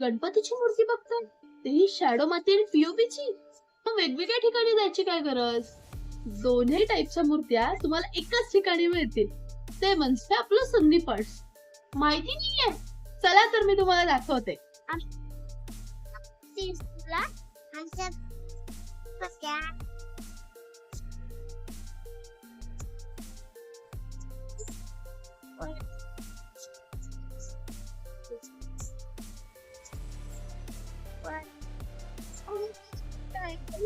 गणपतीची मूर्ती बघताय? तेही शॅडो माती आणि पीओपीची वेगवेगळ्या ठिकाणी जायची काय गरज? दोन्ही टाईपच्या मूर्त्या तुम्हाला एकाच ठिकाणी मिळतील. ते म्हणजे आपलं संधी आर्ट्स माहिती नाहीये? चला तर मी तुम्हाला दाखवते. तुला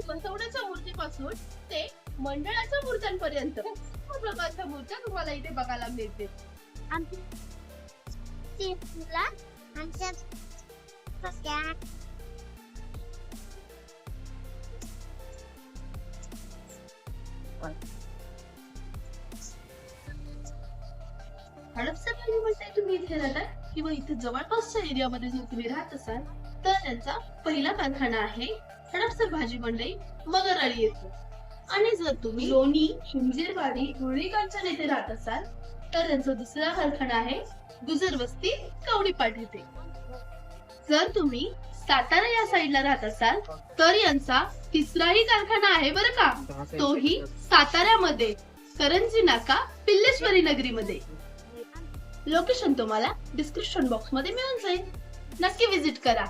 बसवण्याच्या मूर्तीपासून ते मंडळाच्या मूर्त्यांपर्यंत सर्व प्रकारच्या मूर्त्या तुम्हाला इथे बघायला आमच्या पक्या हडपसर भाजी मंडई तुम्ही इथे राहता किंवा इथे जवळपासच्या एरियामध्ये जर तुम्ही राहत असाल तर त्यांचा पहिला कारखाना आहे हडपसर भाजी मंडई मगरळी येतो. आणि जर तुम्ही लोणी हिंजीरवाडी धुळी येथे राहत असाल तर त्यांचा दुसरा कारखाना आहे गुजर वस्ती कवडीपाट येथे. जर तुम्ही सातारा या साईडला राहत असाल तर यांचा तिसराही कारखाना आहे बरं का. तोही साताऱ्यामध्ये करंजी नाका पिल्लेश्वरी नगरीमध्ये. लोकेशन तुम्हाला डिस्क्रिप्शन बॉक्समध्ये मिळून जाईल. नक्की विजिट करा.